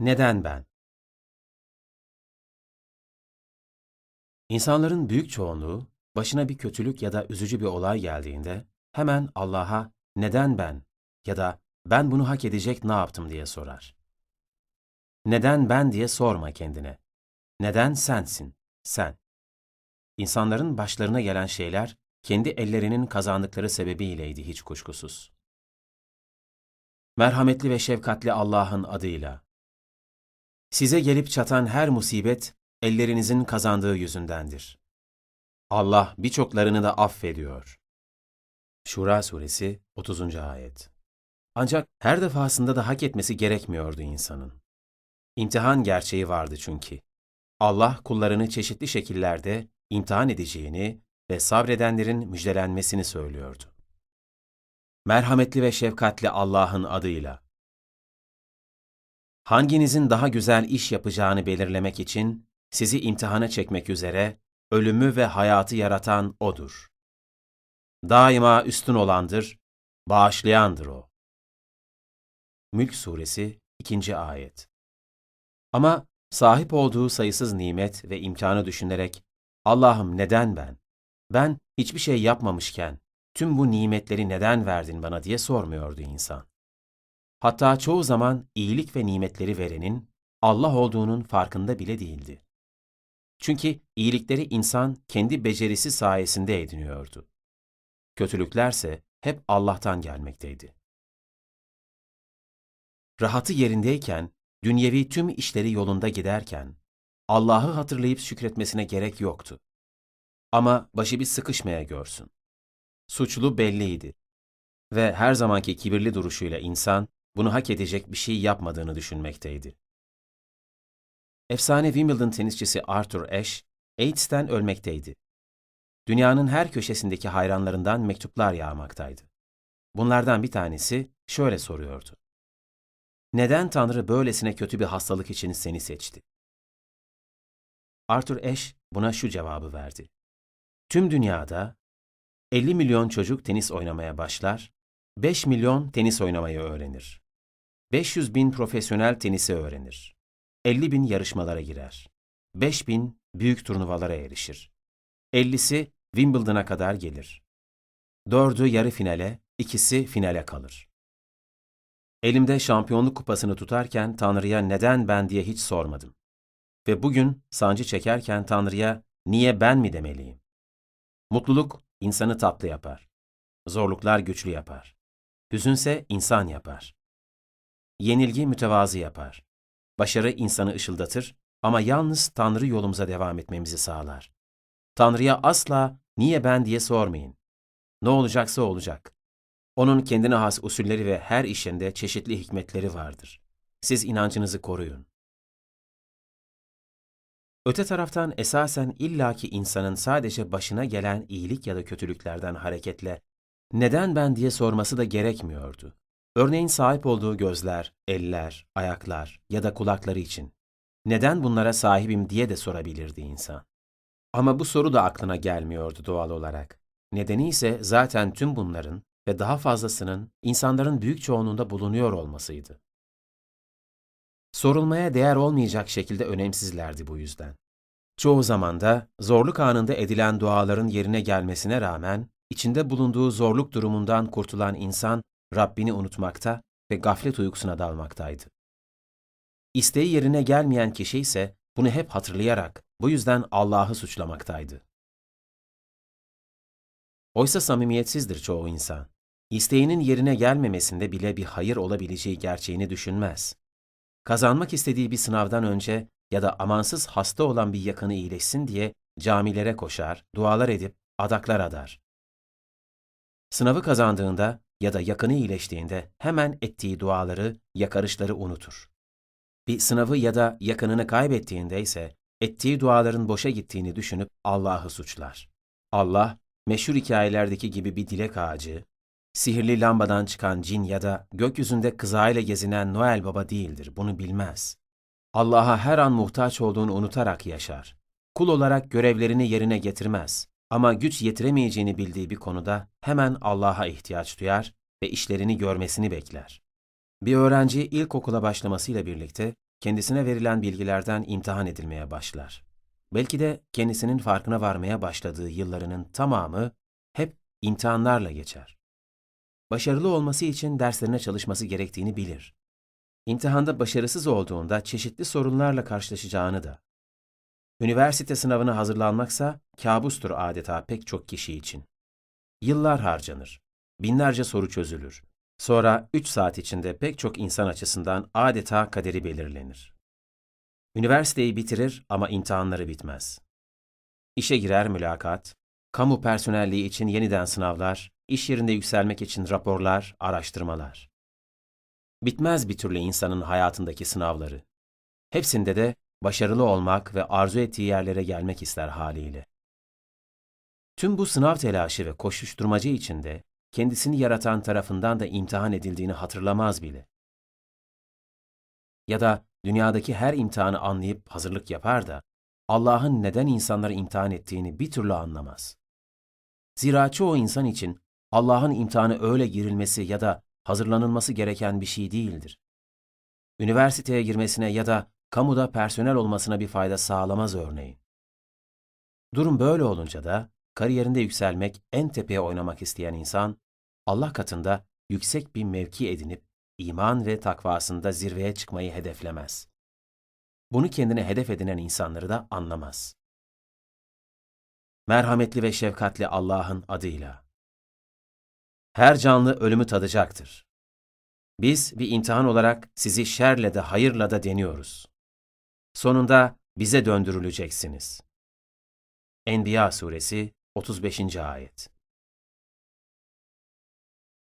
Neden ben? İnsanların büyük çoğunluğu başına bir kötülük ya da üzücü bir olay geldiğinde hemen Allah'a neden ben ya da ben bunu hak edecek ne yaptım diye sorar. Neden ben diye sorma kendine. Neden sensin, sen? İnsanların başlarına gelen şeyler kendi ellerinin kazandıkları sebebiyleydi hiç kuşkusuz. Merhametli ve şefkatli Allah'ın adıyla. Size gelip çatan her musibet ellerinizin kazandığı yüzündendir. Allah birçoklarını da affediyor. Şura suresi 30. ayet. Ancak her defasında da hak etmesi gerekmiyordu insanın. İmtihan gerçeği vardı çünkü. Allah kullarını çeşitli şekillerde imtihan edeceğini ve sabredenlerin müjdelenmesini söylüyordu. Merhametli ve şefkatli Allah'ın adıyla. Hanginizin daha güzel iş yapacağını belirlemek için sizi imtihana çekmek üzere ölümü ve hayatı yaratan O'dur. Daima üstün olandır, bağışlayandır O. Mülk Suresi 2. Ayet Ama sahip olduğu sayısız nimet ve imkanı düşünerek, Allah'ım neden ben? Ben hiçbir şey yapmamışken, tüm bu nimetleri neden verdin bana diye sormuyordu insan. Hatta çoğu zaman iyilik ve nimetleri verenin Allah olduğunun farkında bile değildi. Çünkü iyilikleri insan kendi becerisi sayesinde ediniyordu. Kötülüklerse hep Allah'tan gelmekteydi. Rahatı yerindeyken, dünyevi tüm işleri yolunda giderken, Allah'ı hatırlayıp şükretmesine gerek yoktu. Ama başı bir sıkışmaya görsün. Suçlu belliydi. Ve her zamanki kibirli duruşuyla insan, bunu hak edecek bir şey yapmadığını düşünmekteydi. Efsane Wimbledon tenisçisi Arthur Ashe, AIDS'ten ölmekteydi. Dünyanın her köşesindeki hayranlarından mektuplar yağmaktaydı. Bunlardan bir tanesi şöyle soruyordu. Neden Tanrı böylesine kötü bir hastalık için seni seçti? Arthur Ashe buna şu cevabı verdi. Tüm dünyada 50 milyon çocuk tenis oynamaya başlar, 5 milyon tenis oynamayı öğrenir. 500 bin profesyonel tenisi öğrenir. 50 bin yarışmalara girer. 5 bin büyük turnuvalara erişir. 50'si Wimbledon'a kadar gelir. Dördü yarı finale, ikisi finale kalır. Elimde şampiyonluk kupasını tutarken Tanrı'ya neden ben diye hiç sormadım. Ve bugün sancı çekerken Tanrı'ya niye ben mi demeliyim? Mutluluk insanı tatlı yapar. Zorluklar güçlü yapar. Hüzünse insan yapar. Yenilgi mütevazı yapar. Başarı insanı ışıldatır ama yalnız Tanrı yolumuza devam etmemizi sağlar. Tanrı'ya asla niye ben diye sormayın. Ne olacaksa olacak. Onun kendine has usulleri ve her işinde çeşitli hikmetleri vardır. Siz inancınızı koruyun. Öte taraftan esasen illaki insanın sadece başına gelen iyilik ya da kötülüklerden hareketle neden ben diye sorması da gerekmiyordu. Örneğin sahip olduğu gözler, eller, ayaklar ya da kulakları için neden bunlara sahibim diye de sorabilirdi insan. Ama bu soru da aklına gelmiyordu doğal olarak. Nedeni ise zaten tüm bunların ve daha fazlasının insanların büyük çoğunluğunda bulunuyor olmasıydı. Sorulmaya değer olmayacak şekilde önemsizlerdi bu yüzden. Çoğu zaman da zorluk anında edilen duaların yerine gelmesine rağmen içinde bulunduğu zorluk durumundan kurtulan insan Rabbini unutmakta ve gaflet uykusuna dalmaktaydı. İsteği yerine gelmeyen kişi ise bunu hep hatırlayarak bu yüzden Allah'ı suçlamaktaydı. Oysa samimiyetsizdir çoğu insan. İsteğinin yerine gelmemesinde bile bir hayır olabileceği gerçeğini düşünmez. Kazanmak istediği bir sınavdan önce ya da amansız hasta olan bir yakını iyileşsin diye camilere koşar, dualar edip adaklar adar. Sınavı kazandığında ya da yakını iyileştiğinde hemen ettiği duaları, yakarışları unutur. Bir sınavı ya da yakınını kaybettiğinde ise ettiği duaların boşa gittiğini düşünüp Allah'ı suçlar. Allah, meşhur hikayelerdeki gibi bir dilek ağacı, sihirli lambadan çıkan cin ya da gökyüzünde kızağıyla gezinen Noel Baba değildir, bunu bilmez. Allah'a her an muhtaç olduğunu unutarak yaşar. Kul olarak görevlerini yerine getirmez. Ama güç yetiremeyeceğini bildiği bir konuda hemen Allah'a ihtiyaç duyar ve işlerini görmesini bekler. Bir öğrenci ilkokula başlamasıyla birlikte kendisine verilen bilgilerden imtihan edilmeye başlar. Belki de kendisinin farkına varmaya başladığı yıllarının tamamı hep imtihanlarla geçer. Başarılı olması için derslerine çalışması gerektiğini bilir. İmtihanda başarısız olduğunda çeşitli sorunlarla karşılaşacağını da. Üniversite sınavına hazırlanmaksa kabustur adeta pek çok kişi için. Yıllar harcanır. Binlerce soru çözülür. Sonra 3 saat içinde pek çok insan açısından adeta kaderi belirlenir. Üniversiteyi bitirir ama imtihanları bitmez. İşe girer mülakat, kamu personelliği için yeniden sınavlar, iş yerinde yükselmek için raporlar, araştırmalar. Bitmez bir türlü insanın hayatındaki sınavları. Hepsinde de başarılı olmak ve arzu ettiği yerlere gelmek ister haliyle. Tüm bu sınav telaşı ve koşuşturmacı içinde kendisini yaratan tarafından da imtihan edildiğini hatırlamaz bile. Ya da dünyadaki her imtihanı anlayıp hazırlık yapar da Allah'ın neden insanları imtihan ettiğini bir türlü anlamaz. Zira çoğu insan için Allah'ın imtihanı öyle girilmesi ya da hazırlanılması gereken bir şey değildir. Üniversiteye girmesine ya da kamuda personel olmasına bir fayda sağlamaz örneğin. Durum böyle olunca da kariyerinde yükselmek, en tepeye oynamak isteyen insan, Allah katında yüksek bir mevki edinip iman ve takvasında zirveye çıkmayı hedeflemez. Bunu kendine hedef edinen insanları da anlamaz. Merhametli ve şefkatli Allah'ın adıyla. Her canlı ölümü tadacaktır. Biz bir imtihan olarak sizi şerle de hayırla da deniyoruz. Sonunda bize döndürüleceksiniz. Enbiya suresi 35. ayet.